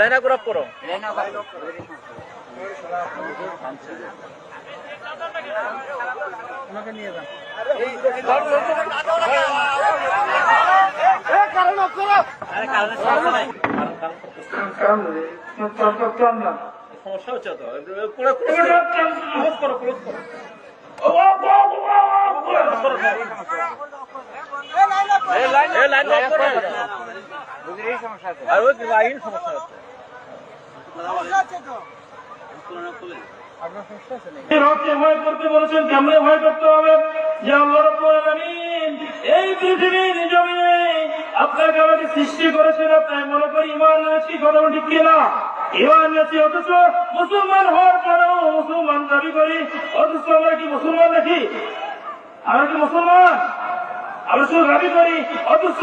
Line up করো। করো সমস্যা হচ্ছে তো পুরো ক্লোজ করো ক্লোজ করো। এই লাইন আর ওই লাইন সমস্যা হচ্ছে। হককে ভয় করতে বলেছেন কেমনে ভয় করতে হবে? যে আল্লাহ এই পৃথিবীর জমিনে আপনাকে আমাকে সৃষ্টি করেছেন তাই মনে করি ইমান এনেছি কথা ঠিক কিনা? ইমান এনেছি অথচ মুসলমান হওয়ার পরেও মুসলমান দাবি করি অথচ আমরা কি মুসলমান নাকি? আমরা কি মুসলমান? আমরা শুধু দাবি করি অথচ